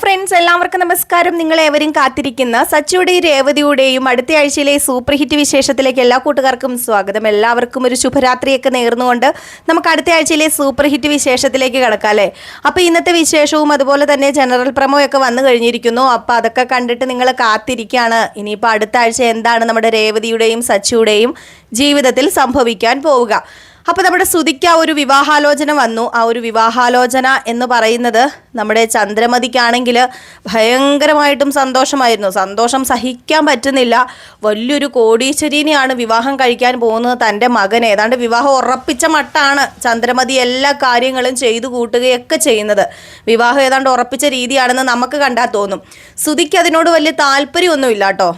Friends എല്ലാവർക്കും നമസ്കാരം. നിങ്ങൾ എവരും കാത്തിരിക്കുന്ന. സച്ചിയുടെയും രേവതിയുടെയും അടുത്ത ആഴ്ചയിലെ സൂപ്പർ ഹിറ്റ് വിശേഷത്തിലേക്ക് എല്ലാ കൂട്ടുകാർക്കും സ്വാഗതം. എല്ലാവർക്കും ഒരു ശുഭരാത്രിയൊക്കെ നേർന്നുകൊണ്ട് നമുക്ക് അടുത്ത ആഴ്ചയിലെ സൂപ്പർ ഹിറ്റ് വിശേഷത്തിലേക്ക് കിടക്കാം അല്ലേ? അപ്പോൾ ഇന്നത്തെ വിശേഷവും അതുപോലെ തന്നെ ജനറൽ പ്രമോ ഒക്കെ വന്നു കഴിഞ്ഞിരിക്കുന്നു. അപ്പോൾ അതൊക്കെ കണ്ടിട്ട് നിങ്ങൾ കാത്തിരിക്കുകയാണ്. ഇനിയിപ്പോൾ അടുത്ത ആഴ്ച എന്താണ് നമ്മുടെ രേവതിയുടെയും സച്ചിയുടെയും ജീവിതത്തിൽ സംഭവിക്കാൻ പോവുക. അപ്പോൾ നമ്മുടെ ശ്രുതിക്ക് ആ ഒരു വിവാഹാലോചന വന്നു. ആ ഒരു വിവാഹാലോചന എന്ന് പറയുന്നത് നമ്മുടെ ചന്ദ്രമതിക്കാണെങ്കിൽ ഭയങ്കരമായിട്ടും സന്തോഷമായിരുന്നു. സന്തോഷം സഹിക്കാൻ പറ്റുന്നില്ല. വലിയൊരു കോടീശ്വരീനെയാണ് വിവാഹം കഴിക്കാൻ പോകുന്നത് തന്റെ മകൻ ഏതാണ്ട് വിവാഹം ഉറപ്പിച്ച മട്ടാണ് ചന്ദ്രമതി എല്ലാ കാര്യങ്ങളും ചെയ്തു കൂട്ടുകയൊക്കെ ചെയ്യുന്നത്. വിവാഹം ഏതാണ്ട് ഉറപ്പിച്ച രീതിയാണെന്ന് നമുക്ക് കണ്ടാൽ തോന്നും. ശ്രുതിക്ക് അതിനോട് വലിയ താല്പര്യമൊന്നുമില്ല കേട്ടോ.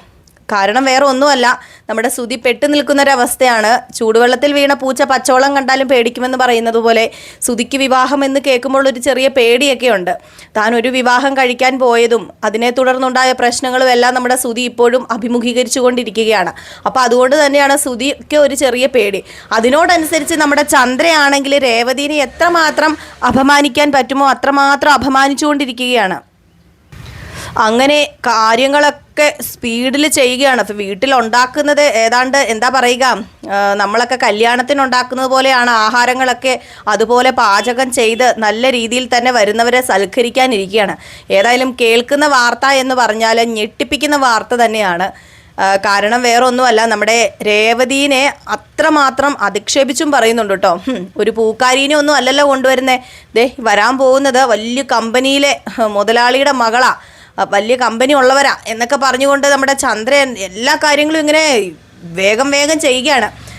കാരണം വേറെ ഒന്നുമല്ല. നമ്മുടെ സുതി പെട്ടു നിൽക്കുന്നൊരവസ്ഥയാണ്. ചൂടുവെള്ളത്തിൽ വീണ പൂച്ച പച്ചോളം കണ്ടാലും പേടിക്കുമെന്ന് പറയുന്നത് പോലെ സുതിക്ക് വിവാഹം എന്ന് കേൾക്കുമ്പോൾ ഒരു ചെറിയ പേടിയൊക്കെ ഉണ്ട്. താൻ ഒരു വിവാഹം കഴിക്കാൻ പോയതും അതിനെ തുടർന്നുണ്ടായ പ്രശ്നങ്ങളും എല്ലാം നമ്മുടെ സുതി ഇപ്പോഴും അഭിമുഖീകരിച്ചു കൊണ്ടിരിക്കുകയാണ്. അപ്പോൾ അതുകൊണ്ട് തന്നെയാണ് സുതിക്ക് ഒരു ചെറിയ പേടി. അതിനോടനുസരിച്ച് നമ്മുടെ ചന്ദ്രയാണെങ്കിൽ രേവതിനെ എത്രമാത്രം അപമാനിക്കാൻ പറ്റുമോ അത്രമാത്രം അപമാനിച്ചുകൊണ്ടിരിക്കുകയാണ് അങ്ങനെ കാര്യങ്ങളൊക്കെ സ്പീഡിൽ ചെയ്യുകയാണ്. അപ്പോൾ വീട്ടിലുണ്ടാക്കുന്നത് ഏതാണ്ട് എന്താ പറയുക നമ്മളൊക്കെ കല്യാണത്തിനുണ്ടാക്കുന്നത് പോലെയാണ് ആഹാരങ്ങളൊക്കെ അതുപോലെ പാചകം ചെയ്ത് നല്ല രീതിയിൽ തന്നെ വരുന്നവരെ സൽക്കരിക്കാനിരിക്കുകയാണ്. ഏതായാലും കേൾക്കുന്ന വാർത്ത എന്ന് പറഞ്ഞാൽ ഞെട്ടിപ്പിക്കുന്ന വാർത്ത തന്നെയാണ്. കാരണം വേറെ ഒന്നുമല്ല നമ്മുടെ രേവതീനെ അത്രമാത്രം അധിക്ഷേപിച്ചും പറയുന്നുണ്ട് കേട്ടോ. ഒരു പൂക്കാരീനെ ഒന്നും അല്ലല്ലോ കൊണ്ടുവരുന്നേ. ദേ വരാൻ പോകുന്നത് വലിയ കമ്പനിയിലെ മുതലാളിയുടെ മകളാ. ആ, വലിയ കമ്പനി ഉള്ളവരാ എന്നൊക്കെ പറഞ്ഞുകൊണ്ട് നമ്മുടെ ചന്ദ്രൻ എല്ലാ കാര്യങ്ങളും ഇങ്ങനെ വേഗം വേഗം ചെയ്യുകയാണ്.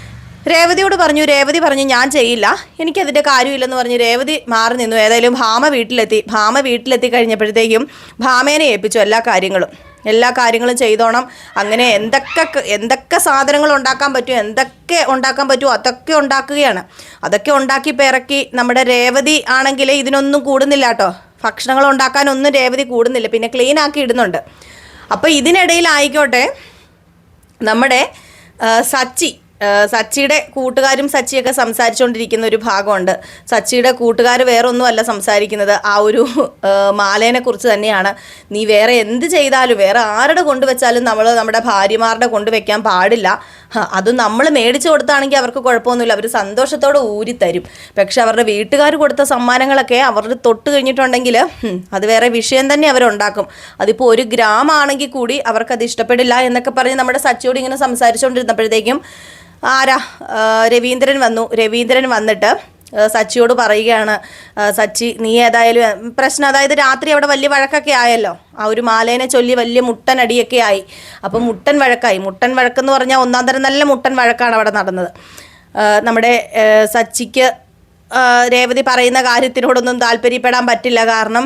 രേവതിയോട് പറഞ്ഞു രേവതി പറഞ്ഞു ഞാൻ ചെയ്യില്ല. എനിക്കതിന്റെ കാര്യമില്ലെന്ന് പറഞ്ഞു രേവതി മാറി നിന്നു. ഏതായാലും ഭാമ വീട്ടിലെത്തി. ഭാമ വീട്ടിലെത്തി കഴിഞ്ഞപ്പോഴത്തേക്കും ഭാമേനെ ഏൽപ്പിച്ചു എല്ലാ കാര്യങ്ങളും. എല്ലാ കാര്യങ്ങളും ചെയ്തോണം. അങ്ങനെ എന്തൊക്കെ എന്തൊക്കെ സാധനങ്ങൾ ഉണ്ടാക്കാൻ പറ്റുമോ എന്തൊക്കെ ഉണ്ടാക്കാൻ പറ്റുമോ അതൊക്കെ ഉണ്ടാക്കുകയാണ്. അതൊക്കെ ഉണ്ടാക്കി പിറക്കി നമ്മുടെ രേവതി ആണെങ്കിൽ ഇതിനൊന്നും കൂടുന്നില്ല കേട്ടോ. ഭക്ഷണങ്ങൾ ഉണ്ടാക്കാനൊന്നും രേവതി കൂടുന്നില്ല. പിന്നെ ക്ലീൻ ആക്കി ഇടുന്നുണ്ട്. അപ്പോൾ ഇതിനിടയിലായിക്കോട്ടെ നമ്മുടെ സച്ചി സച്ചിയുടെ കൂട്ടുകാരും സച്ചിയൊക്കെ സംസാരിച്ചുകൊണ്ടിരിക്കുന്ന ഒരു ഭാഗമുണ്ട്. സച്ചിയുടെ കൂട്ടുകാർ വേറെ ഒന്നുമല്ല സംസാരിക്കുന്നത്. ആ ഒരു മാലേനെ കുറിച്ച് തന്നെയാണ്. നീ വേറെ എന്ത് ചെയ്താലും വേറെ ആരുടെ കൊണ്ടുവച്ചാലും നമ്മൾ നമ്മുടെ ഭാര്യമാരുടെ കൊണ്ടുവയ്ക്കാൻ പാടില്ല. അത് നമ്മൾ മേടിച്ചു കൊടുത്താണെങ്കിൽ അവർക്ക് കുഴപ്പമൊന്നുമില്ല. അവർ സന്തോഷത്തോടെ ഊരിത്തരും. പക്ഷെ അവരുടെ വീട്ടുകാർ കൊടുത്ത സമ്മാനങ്ങളൊക്കെ അവരുടെ തൊട്ട് കഴിഞ്ഞിട്ടുണ്ടെങ്കിൽ അത് വേറെ വിഷയം തന്നെ അവരുണ്ടാക്കും. അതിപ്പോൾ ഒരു ഗ്രാം ആണെങ്കിൽ കൂടി അവർക്കത് ഇഷ്ടപ്പെടില്ല എന്നൊക്കെ പറഞ്ഞ് നമ്മുടെ സച്ചിയോട് ഇങ്ങനെ സംസാരിച്ചുകൊണ്ടിരുന്നപ്പോഴത്തേക്കും ആരാ രവീന്ദ്രൻ വന്നു. രവീന്ദ്രൻ വന്നിട്ട് സച്ചിയോട് പറയുകയാണ് സച്ചി നീ ഏതായാലും പ്രശ്നം അതായത് രാത്രി അവിടെ വലിയ വഴക്കൊക്കെ ആയല്ലോ ആ ഒരു മാലേനെ ചൊല്ലി വലിയ മുട്ടൻ അടിയൊക്കെ ആയി. അപ്പം മുട്ടൻ വഴക്കായി. മുട്ടൻ വഴക്കെന്ന് പറഞ്ഞാൽ ഒന്നാം തരം നല്ല മുട്ടൻ വഴക്കാണ് അവിടെ നടന്നത്. നമ്മുടെ സച്ചിക്ക് രേവതി പറയുന്ന കാര്യത്തിനോടൊന്നും താല്പര്യപ്പെടാൻ പറ്റില്ല. കാരണം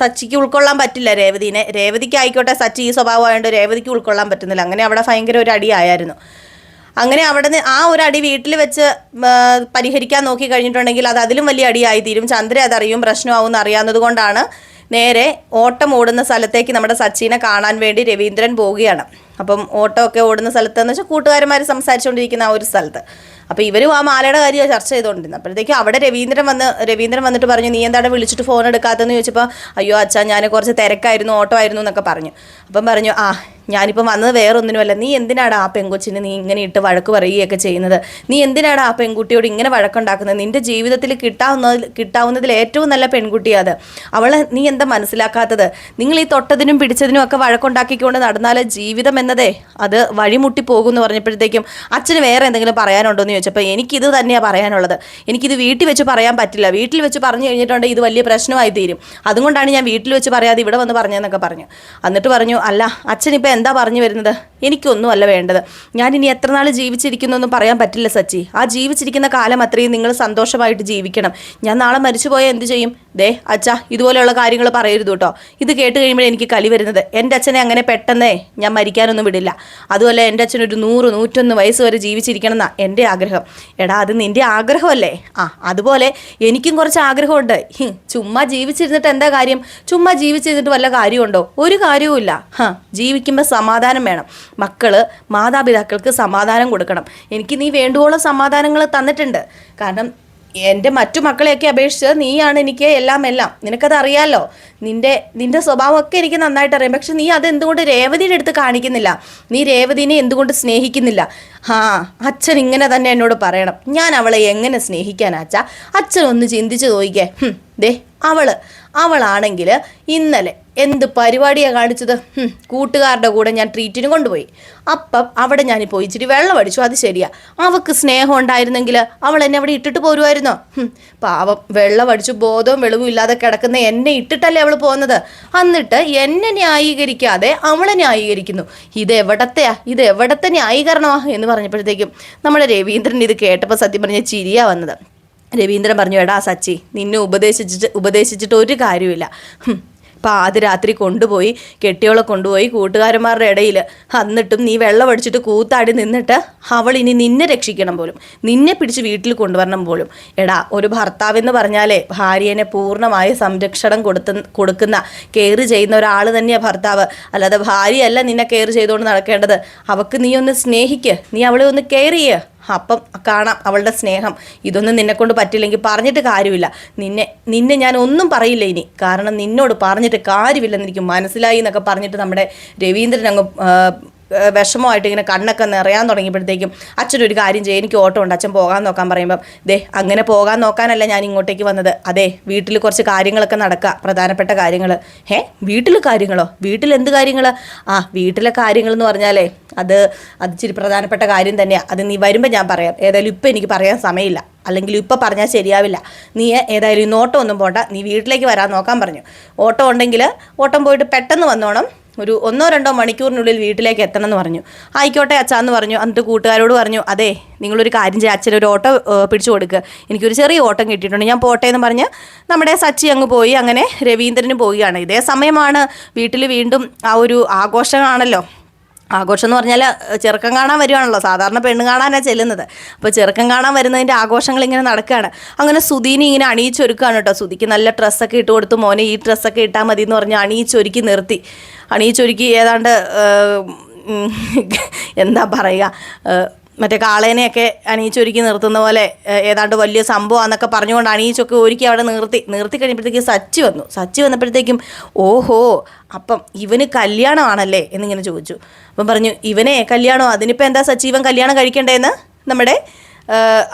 സച്ചിക്ക് ഉൾക്കൊള്ളാൻ പറ്റില്ല രേവതിനെ. രേവതിക്ക് ആയിക്കോട്ടെ സച്ചി ഈ സ്വഭാവമായതുകൊണ്ട് രേവതിക്ക് ഉൾക്കൊള്ളാൻ പറ്റുന്നില്ല. അങ്ങനെ അവിടെ ഭയങ്കര ഒരു അടിയായിരുന്നു അങ്ങനെ അവിടെ ആ ഒരു അടി വീട്ടിൽ വെച്ച് പരിഹരിക്കാൻ നോക്കി കഴിഞ്ഞിട്ടുണ്ടെങ്കിൽ അത് അതിലും വലിയ അടിയായി തീരും ചന്ദ്ര അതറിയും പ്രശ്നമാവും എന്ന് അറിയാവുന്നത് കൊണ്ടാണ് നേരെ ഓട്ടം ഓടുന്ന സ്ഥലത്തേക്ക് നമ്മുടെ സച്ചിനെ കാണാൻ വേണ്ടി രവീന്ദ്രൻ പോവുകയാണ്. അപ്പം ഓട്ടമൊക്കെ ഓടുന്ന സ്ഥലത്ത് എന്ന് വെച്ചാൽ കൂട്ടുകാരന്മാർ സംസാരിച്ചുകൊണ്ടിരിക്കുന്ന ആ ഒരു സ്ഥലത്ത്. അപ്പോൾ ഇവരും ആ മാലയുടെ കാര്യം ചർച്ച ചെയ്തുകൊണ്ടിരുന്നത് അപ്പോഴത്തേക്കും അവിടെ രവീന്ദ്രൻ വന്ന് രവീന്ദ്രൻ വന്നിട്ട് പറഞ്ഞു നീ എന്താണ് വിളിച്ചിട്ട് ഫോൺ എടുക്കാത്തതെന്ന് ചോദിച്ചപ്പോൾ അയ്യോ അച്ഛാ ഞാൻ കുറച്ച് തിരക്കായിരുന്നു ഓട്ടോ ആയിരുന്നു എന്നൊക്കെ പറഞ്ഞു. അപ്പം പറഞ്ഞു ആ ഞാനിപ്പം വന്നത് വേറൊന്നിനുമല്ല. നീ എന്തിനാണ് ആ പെൺകൊച്ചിന് നീ ഇങ്ങനെ ഇട്ട് വഴക്ക് പറയുകയൊക്കെ ചെയ്യുന്നത്? നീ എന്തിനാണ് ആ പെൺകുട്ടിയോട് ഇങ്ങനെ വഴക്കുണ്ടാക്കുന്നത്? നിന്റെ ജീവിതത്തിൽ കിട്ടാവുന്ന കിട്ടാവുന്നതിൽ ഏറ്റവും നല്ല പെൺകുട്ടിയാത് അവളെ നീ എന്താ മനസ്സിലാക്കാത്തത്? നിങ്ങൾ ഈ തൊട്ടതിനും പിടിച്ചതിനും ഒക്കെ വഴക്കുണ്ടാക്കിക്കൊണ്ട് നടന്നാൽ ജീവിതം എന്നതേ? അത് വഴിമുട്ടി പോകും എന്ന് പറഞ്ഞപ്പോഴത്തേക്കും അച്ഛന് വേറെ എന്തെങ്കിലും പറയാനുണ്ടോ എന്ന് ചോദിച്ചപ്പോൾ എനിക്കിത് തന്നെയാണ് പറയാനുള്ളത്. എനിക്കിത് വീട്ടിൽ വെച്ച് പറയാൻ പറ്റില്ല. വീട്ടിൽ വെച്ച് പറഞ്ഞു കഴിഞ്ഞിട്ടുണ്ടെങ്കിൽ ഇത് വലിയ പ്രശ്നമായി തീരും. അതുകൊണ്ടാണ് ഞാൻ വീട്ടിൽ വെച്ച് പറയാതെ ഇവിടെ വന്ന് പറഞ്ഞതെന്നൊക്കെ പറഞ്ഞു. എന്നിട്ട് പറഞ്ഞു അല്ല അച്ഛനിപ്പോൾ എന്താ പറഞ്ഞു വരുന്നത്? എനിക്കൊന്നും അല്ല വേണ്ടത്. ഞാൻ ഇനി എത്ര നാൾ ജീവിച്ചിരിക്കുന്നൊന്നും പറയാൻ പറ്റില്ല സച്ചി. ആ ജീവിച്ചിരിക്കുന്ന കാലം അത്രയും നിങ്ങൾ സന്തോഷമായിട്ട് ജീവിക്കണം. ഞാൻ നാളെ മരിച്ചു പോയാൽ എന്ത് ചെയ്യും? ദേ അച്ഛ ഇതുപോലെയുള്ള കാര്യങ്ങൾ പറയരുത് കേട്ടോ. ഇത് കേട്ട് കഴിയുമ്പോൾ എനിക്ക് കളി വരുന്നത്. എന്റെ അച്ഛനെ അങ്ങനെ പെട്ടെന്നേ ഞാൻ മരിക്കാനൊന്നും വിടില്ല. അതുപോലെ എന്റെ അച്ഛൻ ഒരു നൂറ് നൂറ്റൊന്ന് വയസ്സ് വരെ ജീവിച്ചിരിക്കണം എന്നാണ് എന്റെ ആഗ്രഹം. എടാ അത് നിന്റെ ആഗ്രഹമല്ലേ? ആ അതുപോലെ എനിക്കും കുറച്ച് ആഗ്രഹമുണ്ട്. ചുമ്മാ ജീവിച്ചിരുന്നിട്ട് എന്താ കാര്യം? ചുമ്മാ ജീവിച്ചിരുന്നിട്ട് വല്ല കാര്യമുണ്ടോ? ഒരു കാര്യവുമില്ല. ഹാ ജീവിക്കുമ്പോൾ സമാധാനം വേണം. മക്കൾ മാതാപിതാക്കൾക്ക് സമാധാനം കൊടുക്കണം. എനിക്ക് നീ വേണ്ടുവോളം സമാധാനങ്ങൾ തന്നിട്ടുണ്ട്. കാരണം എന്റെ മറ്റു മക്കളെയൊക്കെ അപേക്ഷിച്ച് നീയാണ് എനിക്ക് എല്ലാം എല്ലാം. നിനക്കത് അറിയാലോ? നിന്റെ നിന്റെ സ്വഭാവമൊക്കെ എനിക്ക് നന്നായിട്ട് അറിയാം പക്ഷെ നീ അത് എന്തുകൊണ്ട് രേവതിയുടെ അടുത്ത് കാണിക്കുന്നില്ല? നീ രേവതിനെ എന്തുകൊണ്ട് സ്നേഹിക്കുന്നില്ല? ആ അച്ഛൻ ഇങ്ങനെ തന്നെ എന്നോട് പറയണം. ഞാൻ അവളെ എങ്ങനെ സ്നേഹിക്കാനാച്ചാ അച്ഛൻ ഒന്ന് ചിന്തിച്ചു നോക്കിക്കേ. ദേ അവൾ. അവളാണെങ്കിൽ ഇന്നലെ എന്ത് പരിപാടിയാണ് കാണിച്ചത്? കൂട്ടുകാരുടെ കൂടെ ഞാൻ ട്രീറ്റിന് കൊണ്ടുപോയി. അപ്പം അവിടെ ഞാൻ പോയി ഇച്ചിരി വെള്ളം അടിച്ചു അത് ശരിയാ. അവക്ക് സ്നേഹം ഉണ്ടായിരുന്നെങ്കിൽ അവൾ എന്നെ അവിടെ ഇട്ടിട്ട് പോരുമായിരുന്നോ? പാവം വെള്ളം അടിച്ചു ബോധവും വെളിവും ഇല്ലാതെ കിടക്കുന്ന എന്നെ ഇട്ടിട്ടല്ലേ അവൾ പോകുന്നത് എന്നിട്ട് എന്നെ ന്യായീകരിക്കാതെ അവളെ ന്യായീകരിക്കുന്നു. ഇത് എവിടത്തെയാ? ഇത് എവിടത്തെ ന്യായീകരണമാ എന്ന് പറഞ്ഞപ്പോഴത്തേക്കും നമ്മുടെ രവീന്ദ്രൻ ഇത് കേട്ടപ്പോൾ സത്യം പറഞ്ഞ ചിരിയാ വന്നത്. രവീന്ദ്രൻ പറഞ്ഞു എടാ സച്ചി നിന്നെ ഉപദേശിച്ചിട്ട് ഉപദേശിച്ചിട്ട് ഒരു കാര്യമില്ല പാതിരാത്രി കൊണ്ടുപോയി കെട്ടിയോളെ കൊണ്ടുപോയി കൂട്ടുകാരന്മാരുടെ ഇടയിൽ എന്നിട്ടും നീ വെള്ളം അടിച്ചിട്ട് കൂത്താടി നിന്നിട്ട് അവൾ ഇനി നിന്നെ രക്ഷിക്കണം പോലും. നിന്നെ പിടിച്ച് വീട്ടിൽ കൊണ്ടുവരണം പോലും. എടാ ഒരു ഭർത്താവെന്ന് പറഞ്ഞാലേ ഭാര്യനെ പൂർണമായ സംരക്ഷണം കൊടുത്ത കൊടുക്കുന്ന കെയർ ചെയ്യുന്ന ഒരാൾ തന്നെയാണ് ഭർത്താവ്. അല്ലാതെ ഭാര്യയല്ല നിന്നെ കെയർ ചെയ്തുകൊണ്ട് നടക്കേണ്ടത്. അവക്ക് നീ ഒന്ന് സ്നേഹിക്ക്. നീ അവളെ ഒന്ന് കെയർ ചെയ്യുക അപ്പം കാണാം അവളുടെ സ്നേഹം. ഇതൊന്നും നിന്നെ കൊണ്ട് പറ്റില്ലെങ്കിൽ പറഞ്ഞിട്ട് കാര്യമില്ല. നിന്നെ നിന്നെ ഞാൻ ഒന്നും പറയില്ല ഇനി. കാരണം നിന്നോട് പറഞ്ഞിട്ട് കാര്യമില്ലെന്ന് എനിക്ക് മനസ്സിലായി എന്നൊക്കെ പറഞ്ഞിട്ട് നമ്മുടെ രവീന്ദ്രൻ അങ്ങ് വിഷമമായിട്ട് ഇങ്ങനെ കണ്ണൊക്കെ നിറയാൻ തുടങ്ങിയപ്പോഴത്തേക്കും അച്ഛനൊരു കാര്യം ചെയ്യും എനിക്ക് ഓട്ടം ഉണ്ട്. അച്ഛൻ പോകാൻ നോക്കാൻ പറയുമ്പം ദേ അങ്ങനെ പോകാൻ നോക്കാനല്ല ഞാൻ ഇങ്ങോട്ടേക്ക് വന്നത്. അതെ വീട്ടിൽ കുറച്ച് കാര്യങ്ങളൊക്കെ നടക്കുക പ്രധാനപ്പെട്ട കാര്യങ്ങൾ ഏ വീട്ടിൽ കാര്യങ്ങളോ? വീട്ടിൽ എന്ത് കാര്യങ്ങൾ ആ വീട്ടിലെ കാര്യങ്ങൾ എന്ന് പറഞ്ഞാലേ അത് അത് ഇച്ചിരി പ്രധാനപ്പെട്ട കാര്യം തന്നെയാണ് അത് നീ വരുമ്പോൾ ഞാൻ പറയാം. ഏതായാലും ഇപ്പം എനിക്ക് പറയാൻ സമയമില്ല. അല്ലെങ്കിൽ ഇപ്പം പറഞ്ഞാൽ ശരിയാവില്ല. നീ ഏതായാലും ഇന്ന് ഓട്ടം ഒന്നും പോണ്ട. നീ വീട്ടിലേക്ക് വരാൻ നോക്കാൻ പറഞ്ഞു. ഓട്ടം ഉണ്ടെങ്കിൽ ഓട്ടം പോയിട്ട് പെട്ടെന്ന് വന്നോണം. ഒരു ഒന്നോ രണ്ടോ മണിക്കൂറിനുള്ളിൽ വീട്ടിലേക്ക് എത്തണം എന്ന് പറഞ്ഞു. ആയിക്കോട്ടെ അച്ഛാന്ന് പറഞ്ഞു. എന്നിട്ട് കൂട്ടുകാരോട് പറഞ്ഞു അതെ നിങ്ങളൊരു കാര്യം ചെയ്യുക അച്ഛൻ ഒരു ഓട്ടോ പിടിച്ചു കൊടുക്കുക എനിക്കൊരു ചെറിയ ഓട്ടം കിട്ടിയിട്ടുണ്ട്. ഞാൻ പോട്ടെ എന്ന് പറഞ്ഞ് നമ്മുടെ സച്ചി അങ്ങ് പോയി. അങ്ങനെ രവീന്ദ്രന് പോവുകയാണ്. ഇതേ സമയമാണ് വീട്ടിൽ വീണ്ടും ആ ഒരു ആഘോഷമാണല്ലോ. ആഘോഷം എന്ന് പറഞ്ഞാൽ ചെറുക്കം കാണാൻ വരുവാണല്ലോ. സാധാരണ പെണ്ണ് കാണാനാണ് ചെല്ലുന്നത്. അപ്പോൾ ചെറുക്കം കാണാൻ വരുന്നതിന്റെ ആഘോഷങ്ങൾ ഇങ്ങനെ നടക്കുകയാണ് അങ്ങനെ സുധീനെ ഇങ്ങനെ അണിയിച്ചൊരുക്കുകയാണ് കേട്ടോ. സുധിക്ക് നല്ല ഡ്രസ്സൊക്കെ ഇട്ട് കൊടുത്ത് മോനെ ഈ ഡ്രസ്സൊക്കെ ഇട്ടാൽ മതി എന്ന് പറഞ്ഞ് അണിയിച്ചൊരുക്കി നിർത്തി. അണിയിച്ചൊരുക്കി ഏതാണ്ട് എന്താ പറയുക മറ്റേ കാളേനെയൊക്കെ അണിയിച്ചൊരുക്കി നിർത്തുന്ന പോലെ ഏതാണ്ട് വലിയ സംഭവമാണെന്നൊക്കെ പറഞ്ഞുകൊണ്ട് അണിയിച്ചൊക്കെ ഒരുക്കി അവിടെ നിർത്തി. നിർത്തി കഴിഞ്ഞപ്പോഴത്തേക്ക് സച്ചി വന്നു. സച്ചി വന്നപ്പോഴത്തേക്കും ഓഹോ അപ്പം ഇവന് കല്യാണമാണല്ലേ? എന്നിങ്ങനെ ചോദിച്ചു. അപ്പം പറഞ്ഞു ഇവനെ കല്യാണോ? അതിനിപ്പോൾ എന്താ സച്ചി ഇവൻ കല്യാണം കഴിക്കണ്ടേന്ന്? നമ്മുടെ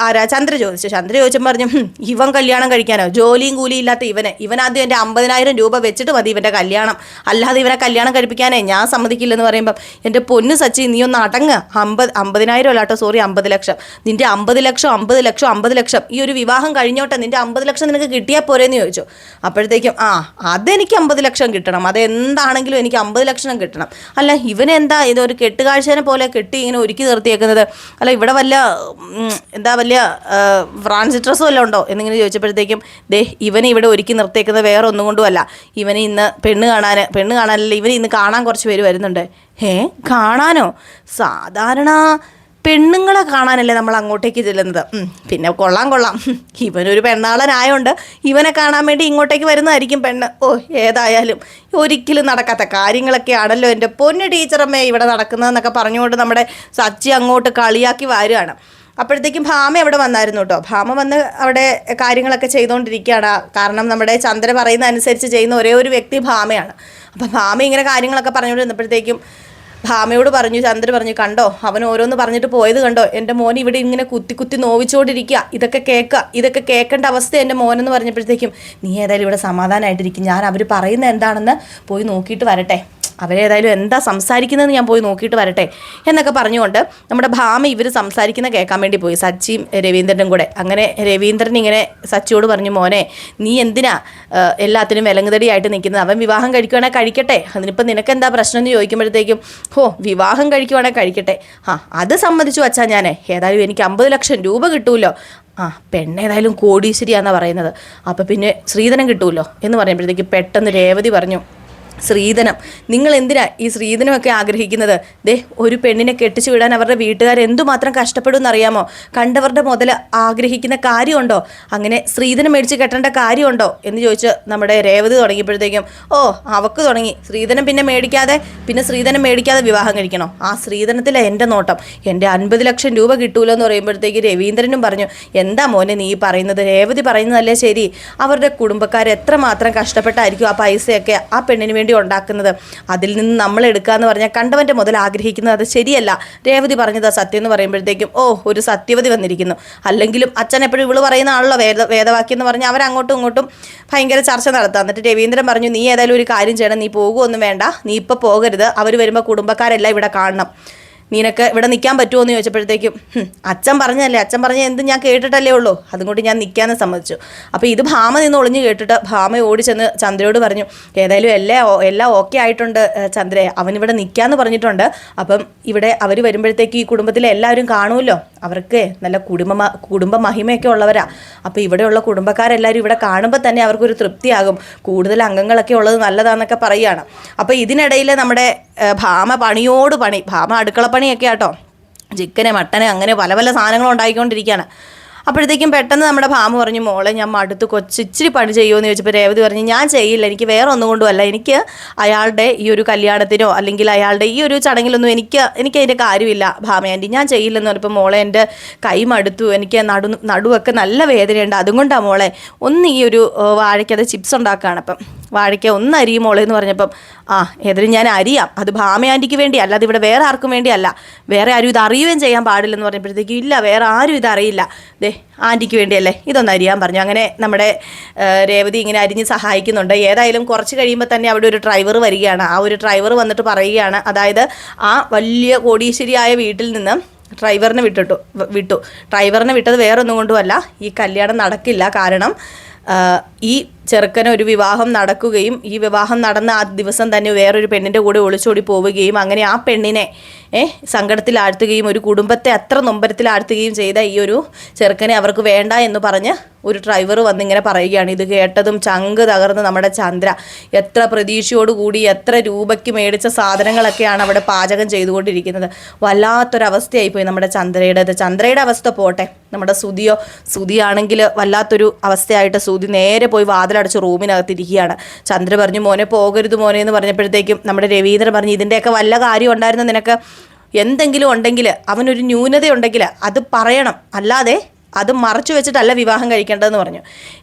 ആരാ? ചന്ദ്ര ചോദിച്ചു. ചന്ദ്ര ചോദിച്ചു പറഞ്ഞു ഇവൻ കല്യാണം കഴിക്കാനോ? ജോലിയും കൂലിയും ഇല്ലാത്ത ഇവനെ. ഇവൻ ആദ്യം എന്റെ അമ്പതിനായിരം രൂപ വെച്ചിട്ട് മതി ഇവന്റെ കല്യാണം. അല്ലാതെ ഇവനെ കല്യാണം കഴിപ്പിക്കാനേ ഞാൻ സമ്മതിക്കില്ലെന്ന് പറയുമ്പം എന്റെ പൊന്ന് സച്ചി നീ ഒന്ന് അടങ്ങ്. അമ്പത് അമ്പതിനായിരം അല്ല കേട്ടോ സോറി അമ്പത് ലക്ഷം. നിന്റെ അമ്പത് ലക്ഷം അമ്പത് ലക്ഷം അമ്പത് ലക്ഷം. ഈ ഒരു വിവാഹം കഴിഞ്ഞോട്ടെ നിന്റെ അമ്പത് ലക്ഷം നിനക്ക് കിട്ടിയാൽ പോരെന്ന് ചോദിച്ചു. അപ്പോഴത്തേക്കും ആ അതെനിക്ക് അമ്പത് ലക്ഷം കിട്ടണം. അതെന്താണെങ്കിലും എനിക്ക് അമ്പത് ലക്ഷം കിട്ടണം. അല്ല ഇവനെന്താ ഇതൊരു കെട്ടുകാഴ്ചനെ പോലെ കെട്ടി ഇങ്ങനെ ഒരുക്കി നിർത്തിയേക്കുന്നത്? അല്ല ഇവിടെ വല്ല എന്താ വലിയ ഫ്രാൻസ് ഡ്രസ്സും വല്ലതും ഉണ്ടോ എന്നിങ്ങനെ ചോദിച്ചപ്പോഴത്തേക്കും ദേ ഇവനെ ഇവിടെ ഒരുക്കി നിർത്തിയേക്കുന്നത് വേറെ ഒന്നും കൊണ്ടുമല്ല ഇവനെ ഇന്ന് പെണ്ണ് കാണാൻ പെണ്ണ് കാണാനല്ല ഇവനെ ഇന്ന് കാണാൻ കുറച്ച് പേര് വരുന്നുണ്ട്. ഏ കാണാനോ? സാധാരണ പെണ്ണുങ്ങളെ കാണാനല്ലേ നമ്മൾ അങ്ങോട്ടേക്ക് ചെല്ലുന്നത്. പിന്നെ കൊള്ളാം കൊള്ളാം. ഇവനൊരു പെണ്ണാളനായോണ്ട് ഇവനെ കാണാൻ വേണ്ടി ഇങ്ങോട്ടേക്ക് വരുന്നതായിരിക്കും പെണ്ണ്. ഓ ഏതായാലും ഒരിക്കലും നടക്കാത്ത കാര്യങ്ങളൊക്കെ ആണല്ലോ എന്റെ പൊന്ന് ടീച്ചറമ്മേ ഇവിടെ നടക്കുന്നതെന്നൊക്കെ പറഞ്ഞുകൊണ്ട് നമ്മുടെ സച്ചി അങ്ങോട്ട് കളിയാക്കി വാരുകയാണ് അപ്പോഴത്തേക്കും ഭാമ അവിടെ വന്നായിരുന്നു കേട്ടോ. ഭാമ വന്ന് അവിടെ കാര്യങ്ങളൊക്കെ ചെയ്തുകൊണ്ടിരിക്കുകയാണ്. കാരണം നമ്മുടെ ചന്ദ്ര പറയുന്ന അനുസരിച്ച് ചെയ്യുന്ന ഒരേ ഒരു വ്യക്തി ഭാമയാണ്. അപ്പം ഭാമ ഇങ്ങനെ കാര്യങ്ങളൊക്കെ പറഞ്ഞുകൊണ്ടിരുന്നപ്പോഴത്തേക്കും ഭാമയോട് പറഞ്ഞു ചന്ദ്ര പറഞ്ഞു കണ്ടോ അവൻ ഓരോന്ന് പറഞ്ഞിട്ട് പോയത് കണ്ടോ? എന്റെ മോൻ ഇവിടെ ഇങ്ങനെ കുത്തി കുത്തി നോവിച്ചുകൊണ്ടിരിക്കുക. ഇതൊക്കെ കേൾക്കുക. ഇതൊക്കെ കേൾക്കേണ്ട അവസ്ഥ എന്റെ മോനെന്ന് പറഞ്ഞപ്പോഴത്തേക്കും നീ ഏതായാലും ഇവിടെ സമാധാനമായിട്ടിരിക്കും ഞാൻ അവർ പറയുന്നത് എന്താണെന്ന് പോയി നോക്കിയിട്ട് വരട്ടെ. അവരേതായാലും എന്താ സംസാരിക്കുന്നതെന്ന് ഞാൻ പോയി നോക്കിയിട്ട് വരട്ടെ എന്നൊക്കെ പറഞ്ഞുകൊണ്ട് നമ്മുടെ ഭാമ ഇവർ സംസാരിക്കുന്ന കേൾക്കാൻ വേണ്ടി പോയി. സച്ചിയും രവീന്ദ്രനും കൂടെ. അങ്ങനെ രവീന്ദ്രൻ ഇങ്ങനെ സച്ചിയോട് പറഞ്ഞു മോനെ നീ എന്തിനാ എല്ലാത്തിനും വിലങ്ങുതടിയായിട്ട് നിൽക്കുന്നത്? അവൻ വിവാഹം കഴിക്കുവാണെങ്കിൽ കഴിക്കട്ടെ. അതിനിപ്പോൾ നിനക്ക് എന്താ പ്രശ്നം? എന്ന് ചോദിക്കുമ്പോഴത്തേക്കും ഹോ വിവാഹം കഴിക്കുവാണെങ്കിൽ കഴിക്കട്ടെ. ആ അത് സമ്മതിച്ചു വച്ചാൽ ഞാൻ ഏതായാലും എനിക്ക് അമ്പത് ലക്ഷം രൂപ കിട്ടുമല്ലോ ആ പെണ്ണേതായാലും കോടീശ്വരിയാന്നാണ് പറയുന്നത്. അപ്പോൾ പിന്നെ ശ്രീധനം കിട്ടുമല്ലോ എന്ന് പറയുമ്പോഴത്തേക്ക് പെട്ടെന്ന് രേവതി പറഞ്ഞു ശ്രീധനം നിങ്ങൾ എന്തിനാ ഈ ശ്രീധനമൊക്കെ ആഗ്രഹിക്കുന്നത്? ദേ ഒരു പെണ്ണിനെ കെട്ടിച്ചു വിടാൻ അവരുടെ വീട്ടുകാർ എന്തുമാത്രം കഷ്ടപ്പെടുമെന്ന് അറിയാമോ കണ്ടവരുടെ മുതൽ ആഗ്രഹിക്കുന്ന കാര്യമുണ്ടോ? അങ്ങനെ ശ്രീധനം മേടിച്ച് കെട്ടേണ്ട കാര്യമുണ്ടോ? എന്ന് ചോദിച്ച് നമ്മുടെ രേവതി തുടങ്ങിയപ്പോഴത്തേക്കും ഓ അവക്ക് തുടങ്ങി. ശ്രീധനം പിന്നെ മേടിക്കാതെ പിന്നെ ശ്രീധനം മേടിക്കാതെ വിവാഹം കഴിക്കണോ? ആ ശ്രീധനത്തിലെ എന്റെ നോട്ടം. എന്റെ അൻപത് ലക്ഷം രൂപ കിട്ടൂലോ എന്ന് പറയുമ്പോഴത്തേക്ക് രവീന്ദ്രനും പറഞ്ഞു എന്താ മോനെ നീ പറയുന്നത്? രേവതി പറയുന്നതല്ലേ ശരി. അവരുടെ കുടുംബക്കാർ എത്രമാത്രം കഷ്ടപ്പെട്ടായിരിക്കും ആ പൈസയൊക്കെ ആ പെണ്ണിന് വേണ്ടി ഉണ്ടാക്കുന്നത്. അതിൽ നിന്ന് നമ്മൾ എടുക്കുക എടുക്കാന്ന് പറഞ്ഞാൽ കണ്ടവന്റെ മുതൽ ആഗ്രഹിക്കുന്നത് അത് ശരിയല്ല. രേവതി പറഞ്ഞത് സത്യം എന്ന് പറയുമ്പോഴത്തേക്കും ഓ ഒരു സത്യവതി വന്നിരിക്കുന്നു. അല്ലെങ്കിലും അച്ഛൻ എപ്പോഴും ഇവൾ പറയുന്ന ആണല്ലോ വേദ വേദവാക്യം എന്ന് പറഞ്ഞാൽ അവരങ്ങോട്ടും ഇങ്ങോട്ടും ഭയങ്കര ചർച്ച നടത്താം. എന്നിട്ട് രവീന്ദ്രൻ പറഞ്ഞു നീ ഏതായാലും ഒരു കാര്യം ചെയ്യണം നീ പോകുമൊന്നും വേണ്ട നീ ഇപ്പോൾ പോകരുത്. അവർ വരുമ്പോൾ കുടുംബക്കാരെല്ലാം ഇവിടെ കാണണം. നിനക്ക് ഇവിടെ നിൽക്കാൻ പറ്റുമോ എന്ന് ചോദിച്ചപ്പോഴത്തേക്കും "ഹും, അച്ഛൻ പറഞ്ഞല്ലേ അച്ഛൻ പറഞ്ഞ എന്ത് ഞാൻ കേട്ടിട്ടല്ലേ ഉള്ളൂ. അതുകൊണ്ട് ഞാൻ നിൽക്കാമെന്ന് സമ്മതിച്ചു. അപ്പോൾ ഇത് ഭാമ നിന്ന് ഒളിഞ്ഞു കേട്ടിട്ട് ഭാമ ഓടി ചെന്ന് ചന്ദ്രയോട് പറഞ്ഞു ഏതായാലും എല്ലാ എല്ലാം ഓക്കെ ആയിട്ടുണ്ട് ചന്ദ്രയെ അവനിവിടെ നിൽക്കാമെന്ന് പറഞ്ഞിട്ടുണ്ട്. അപ്പം ഇവിടെ അവർ വരുമ്പോഴത്തേക്ക് ഈ കുടുംബത്തിലെ എല്ലാവരും കാണുമല്ലോ. അവർക്ക് നല്ല കുടുംബ കുടുംബ മഹിമയൊക്കെ ഉള്ളവരാ. അപ്പോൾ ഇവിടെയുള്ള കുടുംബക്കാരെല്ലാവരും ഇവിടെ കാണുമ്പോൾ തന്നെ അവർക്കൊരു തൃപ്തിയാകും. കൂടുതൽ അംഗങ്ങളൊക്കെ ഉള്ളത് നല്ലതാന്നൊക്കെ പറയുകയാണ്. അപ്പോൾ ഇതിനിടയിൽ നമ്മുടെ ഭാമ പണിയോട് പണി ഭാമ അടുക്കളപ്പണിയൊക്കെ ആട്ടോ. ചിക്കന് മട്ടന് അങ്ങനെ പല പല സാധനങ്ങളും ഉണ്ടായിക്കൊണ്ടിരിക്കുകയാണ്. അപ്പോഴത്തേക്കും പെട്ടെന്ന് നമ്മുടെ ഭാമ പറഞ്ഞു മോളെ ഞാൻ മടുത്ത് കൊച്ചു ഇച്ചിരി പണി ചെയ്യുമെന്ന് ചോദിച്ചപ്പോൾ രേവതി പറഞ്ഞു ഞാൻ ചെയ്യില്ല എനിക്ക് വേറെ ഒന്നും കൊണ്ടുമല്ല എനിക്ക് അയാളുടെ ഈ ഒരു കല്യാണത്തിനോ അല്ലെങ്കിൽ അയാളുടെ ഈ ഒരു ചടങ്ങിലൊന്നും എനിക്ക് എനിക്ക് അതിന്റെ കാര്യമില്ല ഭാമ ആന്റി ഞാൻ ചെയ്യില്ലെന്ന് പറഞ്ഞപ്പോൾ മോളെ എന്റെ കൈ മടുത്തു എനിക്ക് നടു നടുവൊക്കെ നല്ല വേദനയുണ്ട് അതുകൊണ്ടാണ് മോളെ ഒന്ന് ഈ ഒരു വാഴയ്ക്കത് ചിപ്സ് ഉണ്ടാക്കുകയാണ് അപ്പം വാഴയ്ക്ക ഒന്ന് അരിയും മോളെ എന്ന് പറഞ്ഞപ്പം ആ ഏതൊരു ഞാൻ അരിയാം അത് ഭാമയാന്റിക്ക് വേണ്ടി അല്ലാതെ ഇവിടെ വേറെ ആർക്കും വേണ്ടിയല്ല വേറെ ആരും ഇത് അറിയുകയും ചെയ്യാൻ പാടില്ലെന്ന് പറഞ്ഞപ്പോഴത്തേക്കും ഇല്ല വേറെ ആരും ഇത് അറിയില്ല ദേ ആന്റിക്ക് വേണ്ടിയല്ലേ? ഇതൊന്ന് അരിയാൻ പറഞ്ഞു. അങ്ങനെ നമ്മുടെ രേവതി ഇങ്ങനെ അരിഞ്ഞ് സഹായിക്കുന്നുണ്ട്. ഏതായാലും കുറച്ച് കഴിയുമ്പോൾ തന്നെ അവിടെ ഒരു ഡ്രൈവർ വരികയാണ്. ആ ഒരു ഡ്രൈവർ വന്നിട്ട് പറയുകയാണ്. അതായത് ആ വലിയ കോടീശ്വരിയായ വീട്ടിൽ നിന്ന് ഡ്രൈവറിനെ വിട്ടിട്ടു വിട്ടു. ഡ്രൈവറിനെ വിട്ടത് വേറൊന്നും കൊണ്ടുമല്ല. ഈ കല്യാണം നടക്കില്ല. കാരണം ഈ ചെറുക്കന് ഒരു വിവാഹം നടക്കുകയും ഈ വിവാഹം നടന്ന ആ ദിവസം തന്നെ വേറൊരു പെണ്ണിന്റെ കൂടെ ഒളിച്ചോടി പോവുകയും അങ്ങനെ ആ പെണ്ണിനെ ഏഹ് സങ്കടത്തിലാഴ്ത്തുകയും ഒരു കുടുംബത്തെ അത്ര നൊമ്പരത്തിലാഴ്ത്തുകയും ചെയ്ത ഈ ഒരു ചെറുക്കനെ അവർക്ക് വേണ്ട എന്ന് പറഞ്ഞ് ഒരു ഡ്രൈവർ വന്നിങ്ങനെ പറയുകയാണ്. ഇത് കേട്ടതും ചങ്ക് തകർന്ന് നമ്മുടെ ചന്ദ്ര എത്ര പ്രതീക്ഷയോടുകൂടി എത്ര രൂപയ്ക്ക് മേടിച്ച സാധനങ്ങളൊക്കെയാണ് അവിടെ പാചകം ചെയ്തുകൊണ്ടിരിക്കുന്നത്. വല്ലാത്തൊരവസ്ഥയായിപ്പോയി നമ്മുടെ ചന്ദ്രയുടേത് ചന്ദ്രയുടെ അവസ്ഥ പോട്ടെ. നമ്മുടെ സുതിയോ സുതിയാണെങ്കിൽ വല്ലാത്തൊരു അവസ്ഥയായിട്ട് സുതി നേരെ പോയി വാതിലടച്ച് റൂമിനകത്തിരിക്കുകയാണ്. ചന്ദ്ര പറഞ്ഞു മോനെ പോകരുത് മോനെ എന്ന് പറഞ്ഞപ്പോഴത്തേക്കും നമ്മുടെ രവീന്ദ്രൻ പറഞ്ഞു ഇതിന്റെയൊക്കെ വല്ല കാര്യം ഉണ്ടായിരുന്നു നിനക്ക്? എന്തെങ്കിലും ഉണ്ടെങ്കിൽ അവനൊരു ന്യൂനതയുണ്ടെങ്കിൽ അത് പറയണം. അല്ലാതെ അത് മറച്ചു വെച്ചിട്ടല്ല വിവാഹം കഴിക്കേണ്ടതെന്ന് പറഞ്ഞു.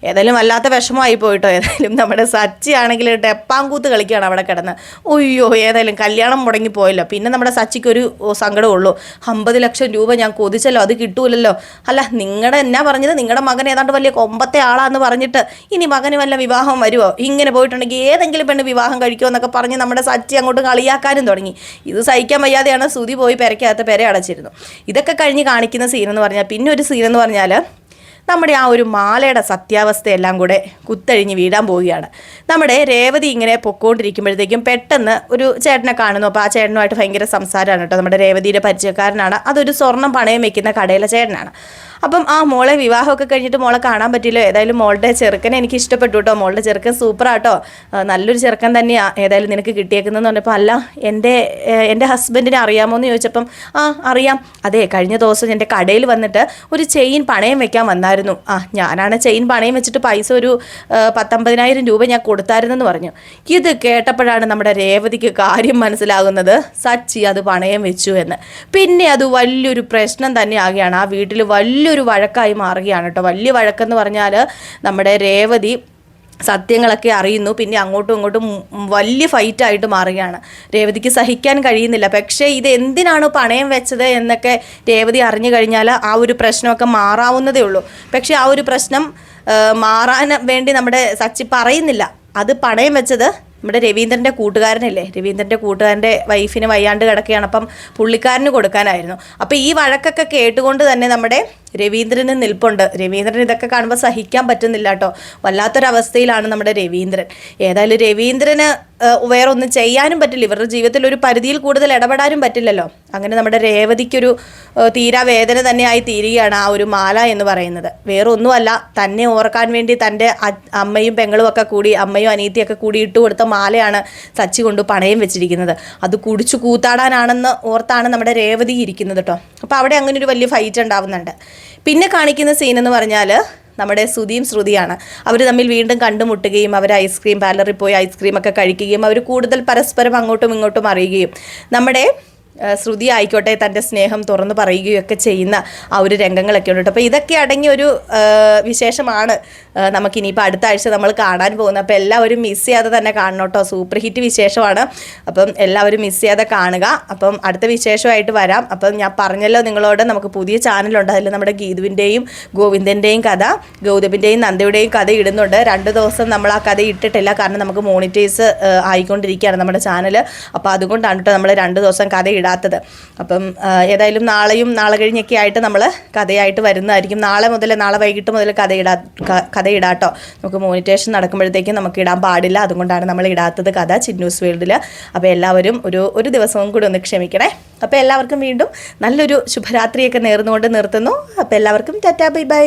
ഏതായാലും വല്ലാത്ത വിഷമമായി പോയിട്ടോ. ഏതായാലും നമ്മുടെ സച്ചി ആണെങ്കിൽ ഡെപ്പാങ്കൂത്ത് കളിക്കുകയാണ് അവിടെ കിടന്ന്. ഒയ്യോ ഏതായാലും കല്യാണം മുടങ്ങി പോയല്ലോ പിന്നെ നമ്മുടെ സച്ചിക്ക് ഒരു സങ്കടമുള്ളൂ അമ്പത് ലക്ഷം രൂപ ഞാൻ കൊതിച്ചല്ലോ അത് കിട്ടൂലല്ലോ. അല്ല നിങ്ങളുടെ എന്നാ പറഞ്ഞത്? നിങ്ങളുടെ മകൻ ഏതാണ്ട് വലിയ കൊമ്പത്തെ ആളാന്ന് പറഞ്ഞിട്ട് ഇനി മകന് വല്ല വിവാഹം വരുമോ ഇങ്ങനെ പോയിട്ടുണ്ടെങ്കിൽ ഏതെങ്കിലും പെണ്ണ് വിവാഹം കഴിക്കുമോ എന്നൊക്കെ പറഞ്ഞ് നമ്മുടെ സച്ചി അങ്ങോട്ട് കളിയാക്കാനും തുടങ്ങി. ഇത് സഹിക്കാൻ വയ്യാതെയാണ് സുതി പോയി പെരക്കകത്ത് പെര അടച്ചിരുന്നു ഇതൊക്കെ കഴിഞ്ഞ് കാണിക്കുന്ന സീൻ എന്ന് പറഞ്ഞാൽ പിന്നെ ഒരു സീൻ എന്ന് പറഞ്ഞാൽ നമ്മുടെ ആ ഒരു മാലയുടെ സത്യാവസ്ഥയെല്ലാം കൂടെ കുത്തഴിഞ്ഞ് വീഴാൻ പോവുകയാണ്. നമ്മുടെ രേവതി ഇങ്ങനെ പൊക്കോണ്ടിരിക്കുമ്പോഴത്തേക്കും പെട്ടെന്ന് ഒരു ചേട്ടനെ കാണുന്നു. അപ്പോൾ ആ ചേട്ടനുമായിട്ട് ഭയങ്കര സംസാരമാണ് കേട്ടോ. നമ്മുടെ രേവതിയുടെ പരിചയക്കാരനാണ്. അതൊരു സ്വർണം പണയം വെക്കുന്ന കടയിലെ ചേട്ടനാണ്. അപ്പം ആ മോളെ വിവാഹമൊക്കെ കഴിഞ്ഞിട്ട് മോളെ കാണാൻ പറ്റില്ല ഏതായാലും മോളുടെ ചെറുക്കനെ എനിക്ക് ഇഷ്ടപ്പെട്ടു കേട്ടോ. മോളുടെ ചെറുക്കൻ സൂപ്പറാട്ടോ നല്ലൊരു ചെറുക്കൻ തന്നെയാണ് ഏതായാലും നിനക്ക് കിട്ടിയേക്കുന്നതെന്ന് പറഞ്ഞപ്പോൾ അല്ല എന്റെ എന്റെ ഹസ്ബൻഡിനെ അറിയാമോ എന്ന് ചോദിച്ചപ്പം ആ അറിയാം. അതെ കഴിഞ്ഞ ദിവസം എന്റെ കടയിൽ വന്നിട്ട് ഒരു ചെയിൻ പണയം വെക്കാൻ വന്നായിരുന്നു. ആ ഞാനാണ് ചെയിൻ പണയം വെച്ചിട്ട് പൈസ ഒരു പത്തൊമ്പതിനായിരം രൂപ ഞാൻ കൊടുത്തായിരുന്നെന്ന് പറഞ്ഞു. ഇത് കേട്ടപ്പോഴാണ് നമ്മുടെ രേവതിക്ക് കാര്യം മനസ്സിലാകുന്നത്. സച്ചി അത് പണയം വെച്ചു എന്ന്. പിന്നെ അത് വലിയൊരു പ്രശ്നം തന്നെ ആകുകയാണ് ആ വീട്ടിൽ വലിയൊരു വഴക്കായി മാറുകയാണ് കേട്ടോ. വലിയ വഴക്കെന്ന് പറഞ്ഞാൽ നമ്മുടെ രേവതി സത്യങ്ങളൊക്കെ അറിയുന്നു പിന്നെ അങ്ങോട്ടും ഇങ്ങോട്ടും വലിയ ഫൈറ്റായിട്ട് മാറുകയാണ്. രേവതിക്ക് സഹിക്കാൻ കഴിയുന്നില്ല. പക്ഷേ ഇത് എന്തിനാണ് പണയം വെച്ചത് എന്നൊക്കെ രേവതി അറിഞ്ഞു കഴിഞ്ഞാൽ ആ ഒരു പ്രശ്നമൊക്കെ മാറാവുന്നതേ ഉള്ളൂ. പക്ഷേ ആ ഒരു പ്രശ്നം മാറാൻ വേണ്ടി നമ്മുടെ സച്ചി പറയുന്നില്ല. അത് പണയം വെച്ചത് നമ്മുടെ രവീന്ദ്രന്റെ കൂട്ടുകാരനല്ലേ? രവീന്ദ്രന്റെ കൂട്ടുകാരന്റെ വൈഫിന് വയ്യാണ്ട് കിടക്കുകയാണ്. അപ്പം പുള്ളിക്കാരന് കൊടുക്കാനായിരുന്നു. അപ്പോൾ ഈ വഴക്കൊക്കെ കേട്ടുകൊണ്ട് തന്നെ നമ്മുടെ രവീന്ദ്രന് നിൽപ്പുണ്ട്. രവീന്ദ്രൻ ഇതൊക്കെ കാണുമ്പോൾ സഹിക്കാൻ പറ്റുന്നില്ല കേട്ടോ വല്ലാത്തൊരവസ്ഥയിലാണ് നമ്മുടെ രവീന്ദ്രൻ. ഏതായാലും രവീന്ദ്രന് വേറെ ഒന്നും ചെയ്യാനും പറ്റില്ല. ഇവരുടെ ജീവിതത്തിൽ ഒരു പരിധിയിൽ കൂടുതൽ ഇടപെടാനും പറ്റില്ലല്ലോ. അങ്ങനെ നമ്മുടെ രേവതിക്കൊരു തീരാവേദന തീരാ വേദന തന്നെയായി തീരുകയാണ് ആ ഒരു മാല എന്ന് പറയുന്നത്. വേറെ ഒന്നുമല്ല തന്നെ ഓർക്കാൻ വേണ്ടി തന്റെ അമ്മയും പെങ്ങളും ഒക്കെ കൂടി അമ്മയും അനീത്തിയൊക്കെ കൂടി ഇട്ട് കൊടുത്ത മാലയാണ് സച്ചി കൊണ്ട് പണയം വെച്ചിരിക്കുന്നത്. അത് കുടിച്ചു കൂത്താടാനാണെന്ന് ഓർത്താണ് നമ്മുടെ രേവതി ഇരിക്കുന്നത് കേട്ടോ അപ്പോൾ അവിടെ അങ്ങനെ ഒരു വലിയ ഫൈറ്റ് ഉണ്ടാവുന്നുണ്ട്. പിന്നെ കാണിക്കുന്ന സീൻ എന്ന് പറഞ്ഞാൽ നമ്മുടെ ശ്രുതിയും ശ്രുതിയാണ്. അവർ തമ്മിൽ വീണ്ടും കണ്ടുമുട്ടുകയും അവർ ഐസ്ക്രീം പാർലറിൽ പോയി ഐസ്ക്രീം ഒക്കെ കഴിക്കുകയും അവർ കൂടുതൽ പരസ്പരം അങ്ങോട്ടും ഇങ്ങോട്ടും അറിയുകയും. നമ്മുടെ ശ്രുതി ആയിക്കോട്ടെ തന്റെ സ്നേഹം തുറന്നു പറയുകയൊക്കെ ചെയ്യുന്ന ആ ഒരു രംഗങ്ങളൊക്കെ ഉണ്ട് അപ്പോൾ ഇതൊക്കെ അടങ്ങിയ ഒരു വിശേഷമാണ് നമുക്കിനിയിപ്പോൾ അടുത്ത ആഴ്ച നമ്മൾ കാണാൻ പോകുന്നത്. അപ്പോൾ എല്ലാവരും മിസ് ചെയ്യാതെ തന്നെ കാണണം കേട്ടോ. സൂപ്പർ ഹിറ്റ് വിശേഷമാണ്. അപ്പം എല്ലാവരും മിസ് ചെയ്യാതെ കാണുക. അപ്പം അടുത്ത വിശേഷമായിട്ട് വരാം. അപ്പം ഞാൻ പറഞ്ഞല്ലോ നിങ്ങളോട് നമുക്ക് പുതിയ ചാനലുണ്ട്. അതിൽ നമ്മുടെ ഗീതുവിന്റെയും ഗോവിന്ദന്റെയും കഥ ഗൗതമിന്റെയും നന്ദയുടെയും കഥ ഇടുന്നുണ്ട്. രണ്ട് ദിവസം നമ്മൾ ആ കഥ ഇട്ടിട്ടില്ല. കാരണം നമുക്ക് മോണിറ്റൈസ് ആയിക്കൊണ്ടിരിക്കുകയാണ് നമ്മുടെ ചാനൽ അപ്പോൾ അതുകൊണ്ടാണ് കേട്ടോ നമ്മൾ രണ്ട് ദിവസം കഥ ഇടാത്തത്. അപ്പം ഏതായാലും നാളെയും നാളെ കഴിഞ്ഞൊക്കെ ആയിട്ട് നമ്മൾ കഥയായിട്ട് വരുന്നതായിരിക്കും. നാളെ മുതൽ നാളെ വൈകിട്ട് മുതൽ കഥ ഇടാ കഥ ഇടാട്ടോ. നമുക്ക് മോണിറ്റേഷൻ നടക്കുമ്പോഴത്തേക്കും നമുക്ക് ഇടാൻ പാടില്ല. അതുകൊണ്ടാണ് നമ്മൾ ഇടാത്തത് കഥ ചിന്നൂസ് വേൾഡിൽ അപ്പോൾ എല്ലാവരും ഒരു ഒരു ദിവസവും കൂടി ഒന്ന് ക്ഷമിക്കണേ. അപ്പോൾ എല്ലാവർക്കും വീണ്ടും നല്ലൊരു ശുഭരാത്രിയൊക്കെ നേർന്നുകൊണ്ട് നിർത്തുന്നു. അപ്പോൾ എല്ലാവർക്കും ടാറ്റാ ബൈ ബൈ.